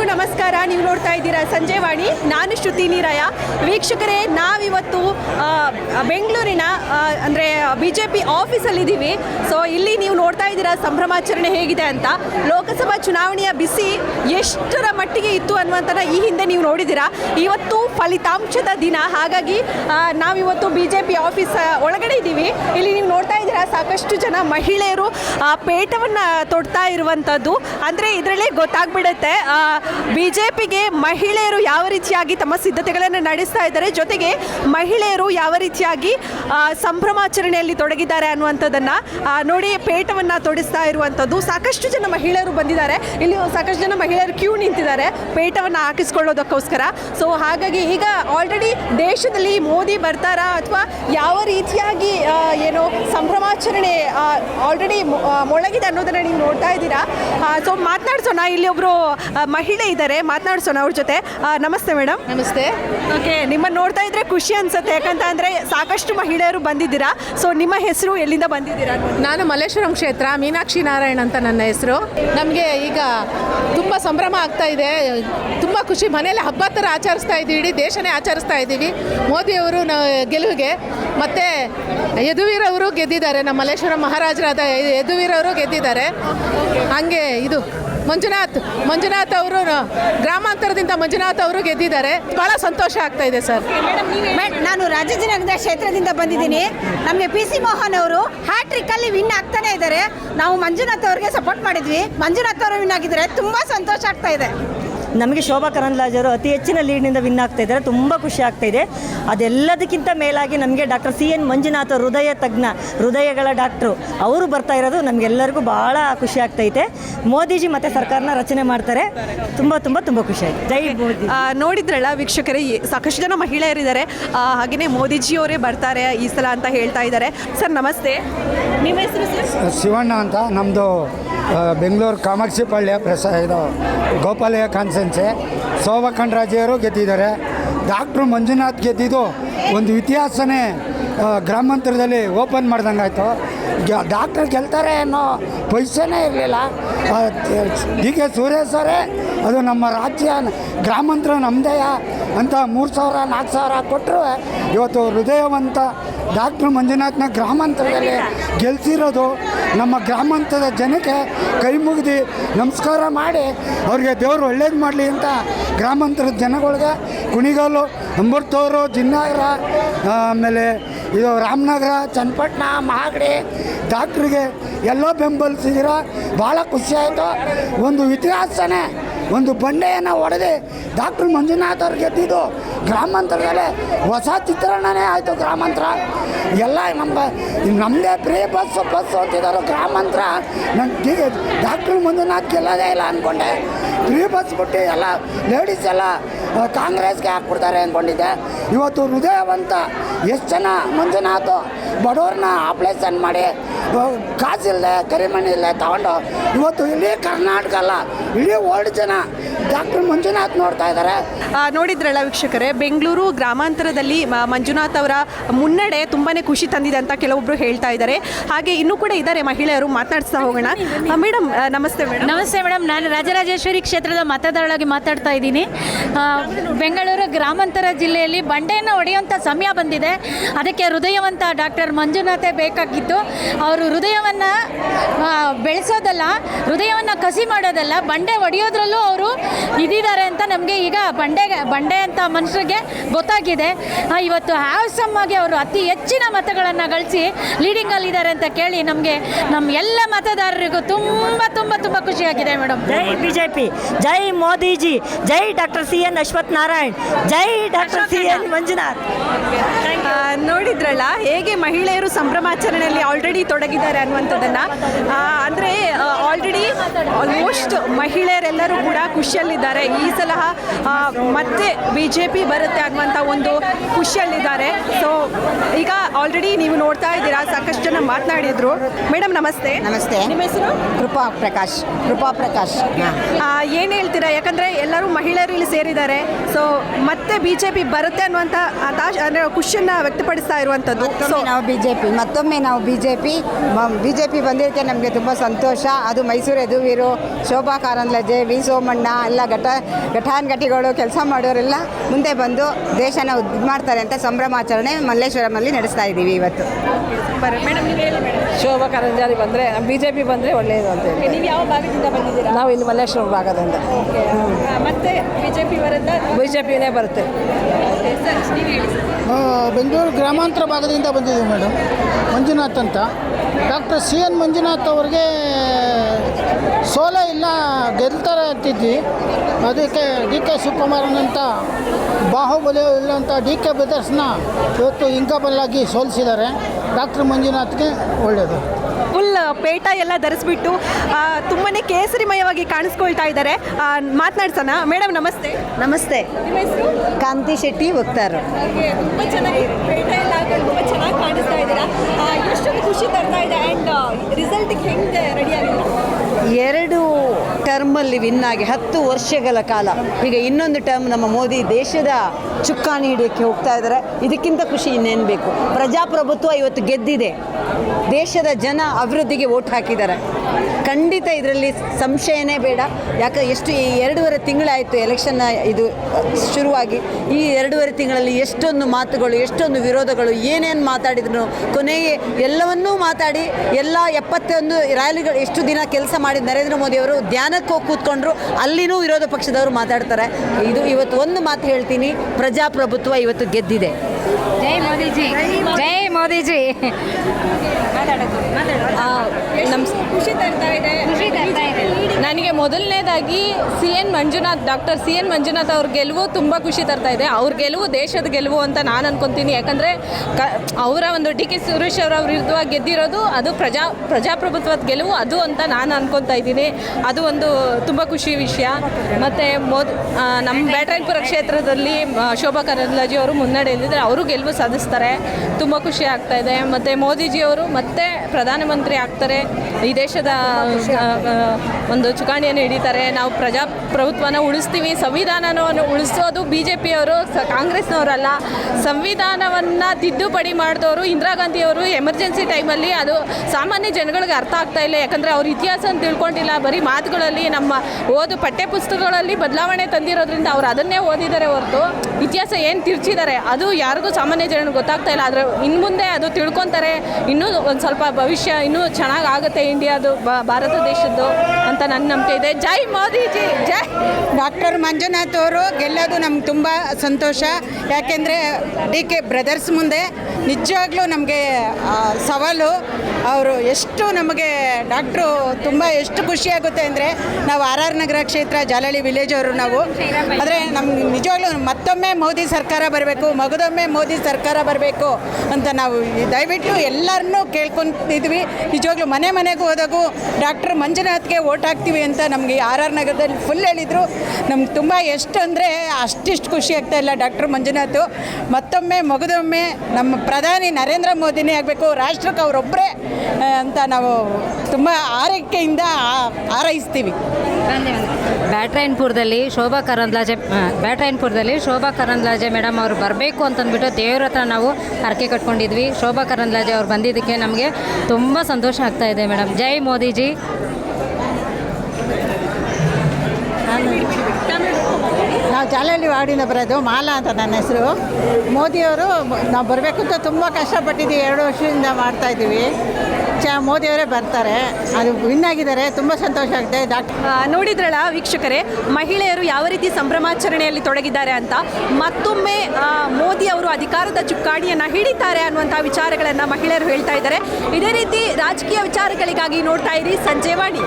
ಎಲ್ರಿಗೂ ನಮಸ್ಕಾರ. ನೀವು ನೋಡ್ತಾ ಇದ್ದೀರಾ ಸಂಜೆವಾಣಿ ನಾನು ಶ್ರುತಿ ನೀರಯ. ವೀಕ್ಷಕರೇ, ನಾವಿವತ್ತು ಬೆಂಗಳೂರಿನ ಅಂದರೆ ಬಿ ಜೆ ಪಿ ಆಫೀಸಲ್ಲಿದ್ದೀವಿ ಸೊ ಇಲ್ಲಿ ನೀವು ನೋಡ್ತಾ ಇದ್ದೀರಾ ಸಂಭ್ರಮಾಚರಣೆ ಹೇಗಿದೆ ಅಂತ. ಲೋಕಸಭಾ ಚುನಾವಣೆಯ ಬಿಸಿ ಎಷ್ಟರ ಮಟ್ಟಿಗೆ ಇತ್ತು ಅನ್ನುವಂಥದ್ದು ಈ ಹಿಂದೆ ನೀವು ನೋಡಿದ್ದೀರಾ. ಇವತ್ತು ಫಲಿತಾಂಶದ ದಿನ. ಹಾಗಾಗಿ ನಾವಿವತ್ತು ಬಿ ಜೆ ಪಿ ಆಫೀಸ್ ಒಳಗಡೆ ಇದ್ದೀವಿ ಇಲ್ಲಿ ನೀವು ನೋಡ್ತಾ ಇದ್ದೀರಾ ಸಾಕಷ್ಟು ಜನ ಮಹಿಳೆಯರು ಪೇಟವನ್ನು ತೊಡ್ತಾ ಇರುವಂಥದ್ದು. ಅಂದರೆ, ಇದರಲ್ಲೇ ಗೊತ್ತಾಗ್ಬಿಡುತ್ತೆ. ಬಿ ಜೆ ಪಿಗೆ ಮಹಿಳೆಯರು ಯಾವ ರೀತಿಯಾಗಿ ತಮ್ಮ ಸಿದ್ಧತೆಗಳನ್ನು ನಡೆಸ್ತಾ ಇದ್ದಾರೆ ಜೊತೆಗೆ ಮಹಿಳೆಯರು ಯಾವ ರೀತಿಯಾಗಿ ಸಂಭ್ರಮಾಚರಣೆಯಲ್ಲಿ ತೊಡಗಿದ್ದಾರೆ ಅನ್ನುವಂಥದ್ದನ್ನು ನೋಡಿ ಪೇಟವನ್ನು ತೊಡಿಸ್ತಾ ಇರುವಂಥದ್ದು. ಸಾಕಷ್ಟು ಜನ ಮಹಿಳೆಯರು ಬಂದಿದ್ದಾರೆ. ಇಲ್ಲಿ ಸಾಕಷ್ಟು ಜನ ಮಹಿಳೆಯರು ಕ್ಯೂ ನಿಂತಿದ್ದಾರೆ ಪೇಟವನ್ನು ಹಾಕಿಸ್ಕೊಳ್ಳೋದಕ್ಕೋಸ್ಕರ. ಸೊ ಹಾಗಾಗಿ ಈಗ ಆಲ್ರೆಡಿ ದೇಶದಲ್ಲಿ ಮೋದಿ ಬರ್ತಾರಾ ಅಥವಾ ಯಾವ ರೀತಿಯಾಗಿ ಏನು ಸಂಭ್ರಮಾಚರಣೆ ಆಲ್ರೆಡಿ ಮೊಳಗಿದೆ ಅನ್ನೋದನ್ನು ನೀವು ನೋಡ್ತಾ ಇದ್ದೀರಾ? ಸೊ ಮಾತನಾಡ್ಸೋಣ. ಇಲ್ಲಿ ಒಬ್ಬರು ಆ, ಮಹಿಳೆ ಇದ್ದಾರೆ ಮಾತನಾಡಿಸೋಣ ಅವ್ರ ಜೊತೆ. ಆ, ನಮಸ್ತೆ ಮೇಡಮ್ ನಮಸ್ತೆ. ಓಕೆ ನಿಮ್ಮನ್ನು ನೋಡ್ತಾ ಇದ್ರೆ ಖುಷಿ ಅನ್ಸುತ್ತೆ ಯಾಕಂತ ಅಂದ್ರೆ ಸಾಕಷ್ಟು ಮಹಿಳೆಯರು ಬಂದಿದ್ದೀರಾ? ಸೊ ನಿಮ್ಮ ಹೆಸರು ಎಲ್ಲಿಂದ ಬಂದಿದ್ದೀರಾ? ಅನ್ನೋದು. ನಾನು ಮಲ್ಲೇಶ್ವರಂ ಕ್ಷೇತ್ರ ಮೀನಾಕ್ಷಿ ನಾರಾಯಣ್ ಅಂತ ನನ್ನ ಹೆಸರು. ನಮಗೆ ಈಗ ತುಂಬ ಸಂಭ್ರಮ ಆಗ್ತಾ ಇದೆ ತುಂಬ ಖುಷಿ. ಮನೆಯಲ್ಲಿ ಹಬ್ಬ ಥರ ಆಚರಿಸ್ತಾ ಇದ್ದೀವಿ ಇಡೀ ದೇಶನೇ ಆಚರಿಸ್ತಾ ಇದ್ದೀವಿ. ಮೋದಿಯವರು ನ ಗೆಲುವಿಗೆ. ಮತ್ತು ಯದುವೀರವರು ಗೆದ್ದಿದ್ದಾರೆ ನಮ್ಮ ಮಲ್ಲೇಶ್ವರಂ ಮಹಾರಾಜರಾದ ಯದುವೀರವರು ಗೆದ್ದಿದ್ದಾರೆ. ಹಾಗೆ ಇದು. ಮಂಜುನಾಥ್ ಮಂಜುನಾಥ್ ಅವರು ಗ್ರಾಮಾಂತರದಿಂದ ಮಂಜುನಾಥ್ ಅವರು ಗೆದ್ದಿದ್ದಾರೆ. ಬಹಳ ಸಂತೋಷ ಆಗ್ತಾ ಇದೆ ಸರ್. ನಾನು ರಾಜಾಜಿನಗರ ಕ್ಷೇತ್ರದಿಂದ ಬಂದಿದ್ದೀನಿ. ನಮಗೆ ಪಿ ಸಿ ಮೋಹನ್ ಅವರು ಹ್ಯಾಟ್ರಿಕ್ ಅಲ್ಲಿ ವಿನ್ ಆಗ್ತಾನೆ ಇದ್ದಾರೆ. ನಾವು ಮಂಜುನಾಥ್ ಅವರಿಗೆ ಸಪೋರ್ಟ್ ಮಾಡಿದ್ವಿ. ಮಂಜುನಾಥ್ ಅವರು ವಿನ್ ಆಗಿದ್ದಾರೆ. ತುಂಬಾ ಸಂತೋಷ ಆಗ್ತಾ ಇದೆ. ನಮಗೆ ಶೋಭಾ ಕರಂದ್ಲಾಜರು ಅತಿ ಹೆಚ್ಚಿನ ಲೀಡ್ನಿಂದ ವಿನ್ ಆಗ್ತಾ ಇದ್ದಾರೆ. ತುಂಬ ಖುಷಿ ಆಗ್ತಾ ಇದೆ. ಅದೆಲ್ಲದಕ್ಕಿಂತ ಮೇಲಾಗಿ ನಮಗೆ ಡಾಕ್ಟರ್ ಸಿ ಎನ್ ಮಂಜುನಾಥ ಹೃದಯ ತಜ್ಞ ಹೃದಯಗಳ ಡಾಕ್ಟ್ರು ಅವರು ಬರ್ತಾ ಇರೋದು ನಮಗೆಲ್ಲರಿಗೂ ಭಾಳ ಖುಷಿ ಆಗ್ತೈತೆ ಮೋದಿಜಿ ಮತ್ತೆ ಸರ್ಕಾರನ ರಚನೆ ಮಾಡ್ತಾರೆ. ತುಂಬ ತುಂಬ ತುಂಬ ಖುಷಿ ಆಯ್ತು. ಜೈ ಮೋದಿ. ನೋಡಿದ್ರಲ್ಲ ವೀಕ್ಷಕರೇ ಈ ಸಾಕಷ್ಟು ಜನ ಮಹಿಳೆಯರಿದ್ದಾರೆ. ಹಾಗೆಯೇ ಹಾಗೇನೇ ಮೋದಿಜಿಯವರೇ ಬರ್ತಾರೆ ಈ ಸಲ ಅಂತ ಹೇಳ್ತಾ ಇದ್ದಾರೆ. ಸರ್ ನಮಸ್ತೆ. ನಿಮ್ಮ ಹೆಸರು ಸರ್? ಶಿವಣ್ಣ ಅಂತ. ನಮ್ಮದು ಬೆಂಗಳೂರು ಕಾಮಾಕ್ಷಿ ಪಾಳ್ಯ ಪ್ರಸ ಇದು ಗೋಪಾಲಯ್ಯ ಕಾನ್ಸೆನ್ಸೆ ಶೋಭಾ ಗೆದ್ದಿದ್ದಾರೆ. ಡಾಕ್ಟ್ರು ಮಂಜುನಾಥ್ ಗೆದ್ದಿದ್ದು ಒಂದು ಇತಿಹಾಸನೇ ಗ್ರಾಮಾಂತರದಲ್ಲಿ ಓಪನ್ ಮಾಡ್ದಂಗೆ ಆಯಿತು ಡಾಕ್ಟ್ರ್ ಗೆಲ್ತಾರೆ ಅನ್ನೋ ಪೈಸೆನೇ ಇರಲಿಲ್ಲ. ಡಿ ಕೆ ಸುರೇಶ್ ಅವರೇ, ಅದು ನಮ್ಮ ರಾಜ್ಯ ಗ್ರಾಮಾಂತರ ನಮ್ಮದೇ ಅಂತ ಮೂರು ಸಾವಿರ, ನಾಲ್ಕು ಸಾವಿರ ಕೊಟ್ಟರು ಇವತ್ತು ಹೃದಯವಂತ ಡಾಕ್ಟ್ರು ಮಂಜುನಾಥ್ನ ಗ್ರಾಮಾಂತರದಲ್ಲಿ ಗೆಲ್ಸಿರೋದು. ನಮ್ಮ ಗ್ರಾಮಾಂತರದ ಜನಕ್ಕೆ ಕೈ ಮುಗಿದು ನಮಸ್ಕಾರ ಮಾಡಿ ಅವ್ರಿಗೆ ದೇವರು ಒಳ್ಳೇದು ಮಾಡಲಿ ಅಂತ ಗ್ರಾಮಾಂತರದ ಜನಗಳಿಗೆ ಕುಣಿಗಲ್ಲು, ಅಂಬರ್ತೂರು, ಜಿನ್ನಾಗರ ಆಮೇಲೆ ಇದು ರಾಮನಗರ, ಚನ್ನಪಟ್ಟಣ ಮಹಾಗಡಿ ಡಾಕ್ಟ್ರಿಗೆ ಎಲ್ಲ ಬೆಂಬಲಿಸಿದಿರ ಭಾಳ ಖುಷಿಯಾಯಿತು ಒಂದು ಇತಿಹಾಸನೇ ಒಂದು ಬಂಡೆಯನ್ನು ಹೊಡೆದು ಡಾಕ್ಟರ್ ಮಂಜುನಾಥ್ ಅವ್ರು ಗೆದ್ದಿದ್ದು ಗ್ರಾಮಾಂತರದಲ್ಲೇ ಹೊಸ ಚಿತ್ರಣನೇ ಆಯಿತು ಗ್ರಾಮಾಂತರ. ಎಲ್ಲ ನಮ್ಮ ನಮ್ಮದೇ ಫ್ರೀ ಬಸ್ಸು ಬಸ್ಸು ಅಂತಿದ್ದಾರೆ ಗ್ರಾಮಾಂತರ. ನನ್ನ ಡಾಕ್ಟರ್ ಮಂಜುನಾಥ್ ಗೆಲ್ಲೋದೇ ಇಲ್ಲ ಅಂದ್ಕೊಂಡೆ ಫ್ರೀ ಬಸ್ ಬಿಟ್ಟು ಎಲ್ಲ ಲೇಡೀಸ್ ಎಲ್ಲ ಕಾಂಗ್ರೆಸ್ಗೆ ಹಾಕ್ಬಿಡ್ತಾರೆ ಅಂದ್ಕೊಂಡಿದ್ದೆ ಇವತ್ತು ಹೃದಯವಂತ ಎಷ್ಟು ಜನ ಮಂಜುನಾಥ್ ಬಡವ್ರನ್ನ ಆಪ್ರೇಷನ್ ಮಾಡಿ ಕಾಸಿಲ್ಲದೆ ಕರಿಮಣಿ ಇಲ್ಲೇ ತಗೊಂಡು ಇವತ್ತು ಇಡೀ ಕರ್ನಾಟಕ ಅಲ್ಲ ಇಡೀ ಓಲ್ಡ್ ಜನ ಡಾಕ್ಟರ್ ಮಂಜುನಾಥ್ ನೋಡ್ತಾ ಇದ್ದಾರೆ ನೋಡಿದ್ರಲ್ಲ ವೀಕ್ಷಕರೇ ಬೆಂಗಳೂರು ಗ್ರಾಮಾಂತರದಲ್ಲಿ ಮಂಜುನಾಥ್ ಅವರ ಮುನ್ನಡೆ ತುಂಬಾ ಖುಷಿ ತಂದಿದೆ ಅಂತ ಕೆಲವೊಬ್ರು ಹೇಳ್ತಾ ಇದ್ದಾರೆ ಹಾಗೆ ಇನ್ನೂ ಕೂಡ ಇದ್ದಾರೆ ಮಹಿಳೆಯರು ಮಾತನಾಡಿಸ್ತಾ ಹೋಗೋಣ. ಮೇಡಮ್ ನಮಸ್ತೆ ಮೇಡಮ್ ನಮಸ್ತೆ ಮೇಡಮ್ ನಾನು ರಾಜರಾಜೇಶ್ವರಿ ಕ್ಷೇತ್ರದ ಮತದಾರಳಾಗಿ ಮಾತಾಡ್ತಾ ಇದ್ದೀನಿ. ಬೆಂಗಳೂರು ಗ್ರಾಮಾಂತರ ಜಿಲ್ಲೆಯಲ್ಲಿ ಬಂಡೆಯನ್ನು ಹೊಡೆಯುವಂಥ ಸಮಯ ಬಂದಿದೆ. ಅದಕ್ಕೆ ಹೃದಯವಂತ ಡಾಕ್ಟರ್ ಮಂಜುನಾಥೇ ಬೇಕಾಗಿತ್ತು. ಅವರು ಹೃದಯವನ್ನು ಬೆಳೆಸೋದಲ್ಲ ಹೃದಯವನ್ನು ಕಸಿ ಮಾಡೋದಲ್ಲ ಬಂಡೆ ಒಡೆಯೋದ್ರಲ್ಲೂ ಅವರು ಇದಿದ್ದಾರೆ ಅಂತ ನಮಗೆ ಈಗ ಬಂಡೆ ಬಂಡೆ ಅಂತ ಮನುಷ್ಯರಿಗೆ ಗೊತ್ತಾಗಿದೆ. ಆ, ಇವತ್ತು ಹ್ಯಾವ್ಸಮ್ ಆಗಿ ಅವರು ಅತಿ ಹೆಚ್ಚಿನ ಮತಗಳನ್ನು ಗಳಿಸಿ ಲೀಡಿಂಗಲ್ಲಿದ್ದಾರೆ ಅಂತ ಕೇಳಿ ನಮಗೆ ನಮ್ಮ ಎಲ್ಲ ಮತದಾರರಿಗೂ ತುಂಬ ತುಂಬ ತುಂಬ ಖುಷಿಯಾಗಿದೆ ಮೇಡಮ್. ಜೈ ಬಿ ಜೆ ಪಿ ಜೈ ಮೋದಿಜಿ ಜೈ doctor C N Ashwath Narayan ಜೈ ಡಾಕ್ಟರ್ ಸಿ ಎನ್ ಮಂಜುನಾಥ್. ನೋಡಿದ್ರಲ್ಲ ಹೇಗೆ ಮಹಿಳೆಯರು ಸಂಭ್ರಮಾಚರಣೆಯಲ್ಲಿ ಆಲ್ರೆಡಿ ತೊಡಗಿದ್ದಾರೆ ಅನ್ನುವಂಥದ್ದನ್ನ ಅಂದರೆ ಅಂದ್ರೆ ಆಲ್ರೆಡಿ ಆಲ್ಮೋಸ್ಟ್ ಮಹಿಳೆಯರೆಲ್ಲರೂ ಕೂಡ ಖುಷಿಯಲ್ಲಿದ್ದಾರೆ. ಈ ಸಲ ಮತ್ತೆ ಬಿ ಜೆ ಪಿ ಬರುತ್ತೆ ಅನ್ನುವಂಥ ಒಂದು ಖುಷಿಯಲ್ಲಿದ್ದಾರೆ. ಸೊ ಈಗ ಆಲ್ರೆಡಿ ನೀವು ನೋಡ್ತಾ ಇದ್ದೀರಾ ಸಾಕಷ್ಟು ಜನ ಮಾತನಾಡಿದ್ರು. ಮೇಡಮ್ ನಮಸ್ತೆ. ನಮಸ್ತೆ. ನಿಮ್ಮ ಹೆಸರು? ಕೃಪಾ ಪ್ರಕಾಶ್. ಕೃಪಾ ಪ್ರಕಾಶ್. ಏನು ಹೇಳ್ತೀರಾ? ಯಾಕಂದ್ರೆ ಎಲ್ಲರೂ ಮಹಿಳೆಯರು ಇಲ್ಲಿ ಸೇರಿದ್ದಾರೆ. ಸೊ ಮತ್ತೆ ಬಿ ಜೆ ಪಿ ಬರುತ್ತೆ ಅನ್ನುವಂಥ ಹತಾಶ ಅಂದರೆ ಖುಷಿಯನ್ನ ವ್ಯಕ್ತಪಡಿಸ್ತಾ ಇರುವಂಥದ್ದು ಸೊ ಬಿ ಜೆ ಪಿ ಮತ್ತೊಮ್ಮೆ ನಾವು B J P B J P ಬಂದಿದ್ದಕ್ಕೆ ನಮಗೆ ತುಂಬ ಸಂತೋಷ. ಅದು ಮೈಸೂರು ಯದುವೀರು ಶೋಭಾ ಕಾರಂದ್ಲಜೆ ವಿ ಸೋಮಣ್ಣ ಎಲ್ಲ ಘಟ ಘಟಾನುಘಟಿಗಳು ಕೆಲಸ ಮಾಡೋರೆಲ್ಲ ಮುಂದೆ ಬಂದು ದೇಶನ ಇದು ಮಾಡ್ತಾರೆ ಅಂತ ಸಂಭ್ರಮಾಚರಣೆ ಮಲ್ಲೇಶ್ವರಮಲ್ಲಿ ನಡೆಸ್ತಾ ಇದ್ದೀವಿ ಇವತ್ತು. ಶೋಭಾ ಕರಂಜಾರಿ ಬಂದರೆ ಬಿ ಜೆ ಪಿ ಬಂದರೆ ಒಳ್ಳೆಯದು ಅಂತ ಹೇಳಿ. ನೀವು ಯಾವ ಭಾಗದಿಂದ ಬಂದಿದ್ದೀರಾ? ನಾವು ಇಲ್ಲಿ ಮಲ್ಲೇಶ್ವರ ಭಾಗದಿಂದ. ಮತ್ತೆ ಜೆ ವರದ ಬಿ ಜೆ ಪಿನೇ ಬರುತ್ತೆ ಬೆಂಗಳೂರು ಗ್ರಾಮಾಂತರ ಭಾಗದಿಂದ ಬಂದಿದ್ದೀವಿ ಮೇಡಮ್. ಮಂಜುನಾಥ್ ಅಂತ. ಡಾಕ್ಟರ್ ಸಿ ಎನ್ ಮಂಜುನಾಥ್ ಅವ್ರಿಗೆ ಸೋಲೆ ಗೆಲ್ತಾರೆ ಅಂತಿದ್ವಿ. ಅದಕ್ಕೆ ಡಿ ಕೆ ಶಿವಕುಮಾರನಂತ ಬಾಹುಬಲಿ ಇಲ್ಲಂಥ ಡಿ ಕೆ ಬ್ರದರ್ಸ್ನ ಇವತ್ತು ಇಂಕಬಲ್ ಆಗಿ ಸೋಲಿಸಿದ್ದಾರೆ. ಡಾಕ್ಟರ್ ಮಂಜುನಾಥ್ಗೆ ಒಳ್ಳೆಯದು ಫುಲ್ ಪೇಟ ಎಲ್ಲ ಧರಿಸ್ಬಿಟ್ಟು ತುಂಬಾ ಕೇಸರಿಮಯವಾಗಿ ಕಾಣಿಸ್ಕೊಳ್ತಾ ಇದ್ದಾರೆ. ಮಾತನಾಡ್ಸೋಣ. ಮೇಡಮ್ ನಮಸ್ತೆ. ನಮಸ್ತೆ. ಕಾಂತಿ ಶೆಟ್ಟಿ ವಕ್ತಾರ. ತುಂಬ ಚೆನ್ನಾಗಿ ಪೇಟ ಎಲ್ಲ ತುಂಬ ಚೆನ್ನಾಗಿ ಕಾಣಿಸ್ತಾ ಇದ್ದೀರಾ? ಎಷ್ಟೊಂದು ಖುಷಿ ತರ್ತಾ ಇದೆ. ಆ್ಯಂಡ್ ರಿಸಲ್ಟಿಗೆ ಹೆಂಗೆ ರೆಡಿ ಎರಡು ಟರ್ಮಲ್ಲಿ ವಿನ್ ಆಗಿ ಹತ್ತು ವರ್ಷಗಳ ಕಾಲ. ಈಗ ಇನ್ನೊಂದು ಟರ್ಮ್ ನಮ್ಮ ಮೋದಿ ದೇಶದ ಚುಕ್ಕಾಣಿ ಹಿಡಿಯೋಕ್ಕೆ ಹೋಗ್ತಾ ಇದ್ದಾರೆ. ಇದಕ್ಕಿಂತ ಖುಷಿ ಇನ್ನೇನು ಬೇಕು? ಪ್ರಜಾಪ್ರಭುತ್ವ ಇವತ್ತು ಗೆದ್ದಿದೆ. ದೇಶದ ಜನ ಅಭಿವೃದ್ಧಿಗೆ ವೋಟ್ ಹಾಕಿದ್ದಾರೆ. ಖಂಡಿತ ಇದರಲ್ಲಿ ಸಂಶಯನೇ ಬೇಡ. ಯಾಕೆ, ಎಷ್ಟು ಈ ಎರಡೂವರೆ ತಿಂಗಳಾಯಿತು ಎಲೆಕ್ಷನ್ ಇದು ಶುರುವಾಗಿ. ಈ ಎರಡೂವರೆ ತಿಂಗಳಲ್ಲಿ ಎಷ್ಟೊಂದು ಮಾತುಗಳು, ಎಷ್ಟೊಂದು ವಿರೋಧಗಳು, ಏನೇನು ಮಾತಾಡಿದ್ರು ಕೊನೆಗೆ ಎಲ್ಲವನ್ನೂ ಮಾತಾಡಿ, ಎಲ್ಲ ಎಪ್ಪತ್ತೊಂದು ರ್ಯಾಲಿಗಳು ಎಷ್ಟು ದಿನ ಕೆಲಸ ಮಾಡಿದ ನರೇಂದ್ರ ಮೋದಿ ಅವರು ಧ್ಯಾನಕ್ಕೆ ಹೋಗಿ ಕೂತ್ಕೊಂಡ್ರು, ಅಲ್ಲಿನೂ ವಿರೋಧ ಪಕ್ಷದವರು ಮಾತಾಡ್ತಾರೆ. ಇದು ಇವತ್ತು ಒಂದು ಮಾತು ಹೇಳ್ತೀನಿ, ಪ್ರಜಾಪ್ರಭುತ್ವ ಇವತ್ತು ಗೆದ್ದಿದೆ. ಜೈ ಮೋದಿಜಿ, ಜೈ ಮೋದಿಜಿ. ನಮ್ಮ ಖುಷಿ ತರ್ತಾ ಇದೆ. ಖುಷಿ ತರ್ತಾ ಇದೆ. ನನಗೆ ಮೊದಲನೇದಾಗಿ C N Manjunath, doctor C N Manjunath ಅವ್ರ ಗೆಲುವು ತುಂಬ ಖುಷಿ ತರ್ತಾ ಇದೆ. ಅವ್ರ ಗೆಲುವು ದೇಶದ ಗೆಲುವು ಅಂತ ನಾನು ಅನ್ಕೊತೀನಿ. ಯಾಕಂದರೆ ಕ, ಅವರ ಒಂದು ಡಿ ಕೆ ಸುರೇಶ್ ಅವರ ವಿರುದ್ಧವಾಗಿ ಗೆದ್ದಿರೋದು, ಅದು ಪ್ರಜಾ, ಪ್ರಜಾಪ್ರಭುತ್ವದ ಗೆಲುವು ಅದು ಅಂತ ನಾನು ಅನ್ಕೊತಾ ಇದ್ದೀನಿ. ಅದು ಒಂದು ತುಂಬ ಖುಷಿ ವಿಷಯ. ಮತ್ತು ಮೋದ್ ನಮ್ಮ ಬ್ಯಾಟರಾಯನಪುರ ಕ್ಷೇತ್ರದಲ್ಲಿ ಶೋಭಾ ಕರಂದ್ಲಾಜಿ ಅವರು ಮುನ್ನಡೆಯಲ್ಲಿದ್ದರೆ ಅವರು ಗೆಲುವು ಸಾಧಿಸ್ತಾರೆ. ತುಂಬ ಖುಷಿ ಆಗ್ತಾ ಇದೆ. ಮತ್ತು ಮೋದಿಜಿಯವರು ಮತ್ತೆ ಪ್ರಧಾನಮಂತ್ರಿ ಆಗ್ತಾರೆ. ಈ ದೇಶದ ಒಂದು ಚುಕ್ಕಾಣಿಯನ್ನು ಹಿಡಿತಾರೆ. ನಾವು ಪ್ರಜಾಪ್ರಭುತ್ವನ ಉಳಿಸ್ತೀವಿ, ಸಂವಿಧಾನವನ್ನು ಉಳಿಸೋದು ಬಿ ಜೆ ಪಿಯವರು ಕಾಂಗ್ರೆಸ್ನವರಲ್ಲ. ಸಂವಿಧಾನವನ್ನು ತಿದ್ದುಪಡಿ ಮಾಡಿದವರು ಇಂದಿರಾ ಗಾಂಧಿಯವರು ಎಮರ್ಜೆನ್ಸಿ ಟೈಮಲ್ಲಿ ಅದು ಸಾಮಾನ್ಯ ಜನಗಳಿಗೆ ಅರ್ಥ ಆಗ್ತಾ ಇಲ್ಲ. ಯಾಕಂದರೆ ಅವ್ರ ಇತಿಹಾಸ ತಿಳ್ಕೊಂಡಿಲ್ಲ. ಬರೀ ಮಾತುಗಳಲ್ಲಿ ನಮ್ಮ ಓದು ಪಠ್ಯಪುಸ್ತಕಗಳಲ್ಲಿ ಬದಲಾವಣೆ ತಂದಿರೋದ್ರಿಂದ ಅವರು ಅದನ್ನೇ ಓದಿದ್ದಾರೆ ಹೊರತು ಇತಿಹಾಸ ಏನು ತಿರ್ಚಿದ್ದಾರೆ, ಅದು ಯಾರಿಗೂ ಸಾಮಾನ್ಯ ಜನರಿಗೆ ಗೊತ್ತಾಗ್ತಾ ಇಲ್ಲ. ಆದರೆ ಇನ್ನು ಮುಂದೆ ಅದು ತಿಳ್ಕೊತಾರೆ. ಇನ್ನೂ ಒಂದು ಸ್ವಲ್ಪ ಭವಿಷ್ಯ ಇನ್ನೂ ಚೆನ್ನಾಗಿ ಆಗುತ್ತೆ ಇಂಡಿಯಾದು ಭಾರತ ದೇಶದ್ದು ಅಂತ ನನ್ನ ನಂಬಿಕೆ ಇದೆ. ಜೈ ಮೋದಿಜಿ, ಜೈ. ಡಾಕ್ಟರ್ ಮಂಜುನಾಥ್ ಅವರು ಗೆಲ್ಲೋದು ನಮ್ಗೆ ತುಂಬ ಸಂತೋಷ. ಯಾಕೆಂದರೆ ಡಿ ಕೆ ಬ್ರದರ್ಸ್ ಮುಂದೆ ನಿಜವಾಗ್ಲೂ ನಮಗೆ ಸವಾಲು. ಅವರು ಎಷ್ಟು ನಮಗೆ ಡಾಕ್ಟ್ರು ತುಂಬ ಎಷ್ಟು ಖುಷಿಯಾಗುತ್ತೆ ಅಂದರೆ ನಾವು ಆರ್ ಆರ್ ನಗರ ಕ್ಷೇತ್ರ, ಜಾಲಹಳ್ಳಿ ವಿಲೇಜ್ ಅವರು ನಾವು. ಆದರೆ ನಮ್ಗೆ ನಿಜವಾಗ್ಲೂ ಮತ್ತೊಮ್ಮೆ ಮೋದಿ ಸರ್ಕಾರ ಬರಬೇಕು, ಮಗದೊಮ್ಮೆ ಮೋದಿ ಸರ್ಕಾರ ಬರಬೇಕು ಅಂತ ನಾವು ದಯವಿಟ್ಟು ಎಲ್ಲರನ್ನೂ ಕೇಳ್ಕೊತಿದ್ವಿ. ನಿಜವಾಗ್ಲೂ ಮನೆ ಮನೆಗೂ ಹೋದಾಗೂ ಡಾಕ್ಟರ್ ಮಂಜುನಾಥ್ಗೆ ಓಟ್ ಹಾಕ್ತೀವಿ ಅಂತ ನಮಗೆ ಆರ್ ಆರ್ ನಗರದಲ್ಲಿ ಫುಲ್ ಹೇಳಿದರು. ನಮ್ಗೆ ತುಂಬ ಎಷ್ಟು ಅಂದರೆ ಅಷ್ಟಿಷ್ಟು ಖುಷಿ ಆಗ್ತಾ ಇಲ್ಲ ಡಾಕ್ಟರ್ ಮಂಜುನಾಥ್. ಮತ್ತೊಮ್ಮೆ ಮಗದೊಮ್ಮೆ ನಮ್ಮ ಪ್ರಧಾನಿ ನರೇಂದ್ರ ಮೋದಿನೇ ಆಗಬೇಕು, ರಾಷ್ಟ್ರಕ್ಕೆ ಅವರೊಬ್ಬರೇ ಅಂತ ನಾವು ತುಂಬ ಆರೈಕೆಯಿಂದ ಆರೈಸ್ತೀವಿ ಬ್ಯಾಟ್ರಾಯನ್ಪುರದಲ್ಲಿ ಶೋಭಾ ಕರಂದ್ಲಾಜೆ ಬ್ಯಾಟ್ರಾಯನ್ಪುರದಲ್ಲಿ ಶೋಭಾ ಕರಂದ್ಲಾಜೆ ಮೇಡಮ್ ಅವರು ಬರಬೇಕು ಅಂತಂದ್ಬಿಟ್ಟು ದೇವ್ರ ಹತ್ರ ನಾವು ಹರಕೆ ಕಟ್ಕೊಂಡಿದ್ವಿ. ಶೋಭಾ ಕರಂದ್ಲಾಜೆ ಅವ್ರು ಬಂದಿದ್ದಕ್ಕೆ ನಮಗೆ ತುಂಬ ಸಂತೋಷ ಆಗ್ತಾ ಇದೆ ಮೇಡಮ್. ಜೈ ಮೋದಿಜಿ. ನಾವು ಜಾಲಹಳ್ಳಿ ವಾರ್ಡಿನ ಬರೋದು ಮಾಲಾ ಅಂತ ನನ್ನ ಹೆಸರು. ಮೋದಿಯವರು ನಾವು ಬರಬೇಕು ಅಂತ ತುಂಬ ಕಷ್ಟಪಟ್ಟಿದ್ದೀವಿ. ಎರಡು ವರ್ಷದಿಂದ ಮಾಡ್ತಾ ಇದ್ದೀವಿ. ಚ, ಮೋದಿಯವರೇ ಬರ್ತಾರೆ. ಅದು ವಿನ್ ಆಗಿದ್ದಾರೆ. ತುಂಬ ಸಂತೋಷ ಆಗುತ್ತೆ. ಡಾಕ್ಟರ್ ನೋಡಿದ್ರಲ್ಲ ವೀಕ್ಷಕರೇ, ಮಹಿಳೆಯರು ಯಾವ ರೀತಿ ಸಂಭ್ರಮಾಚರಣೆಯಲ್ಲಿ ತೊಡಗಿದ್ದಾರೆ ಅಂತ, ಮತ್ತೊಮ್ಮೆ ಮೋದಿ ಅವರು ಅಧಿಕಾರದ ಚುಕ್ಕಾಣಿಯನ್ನು ಹಿಡಿತಾರೆ ಅನ್ನುವಂಥ ವಿಚಾರಗಳನ್ನು ಮಹಿಳೆಯರು ಹೇಳ್ತಾ ಇದ್ದಾರೆ. ಇದೇ ರೀತಿ ರಾಜಕೀಯ ವಿಚಾರಗಳಿಗಾಗಿ ನೋಡ್ತಾ ಇರಿ ಸಂಜೆ ವಾಣಿ.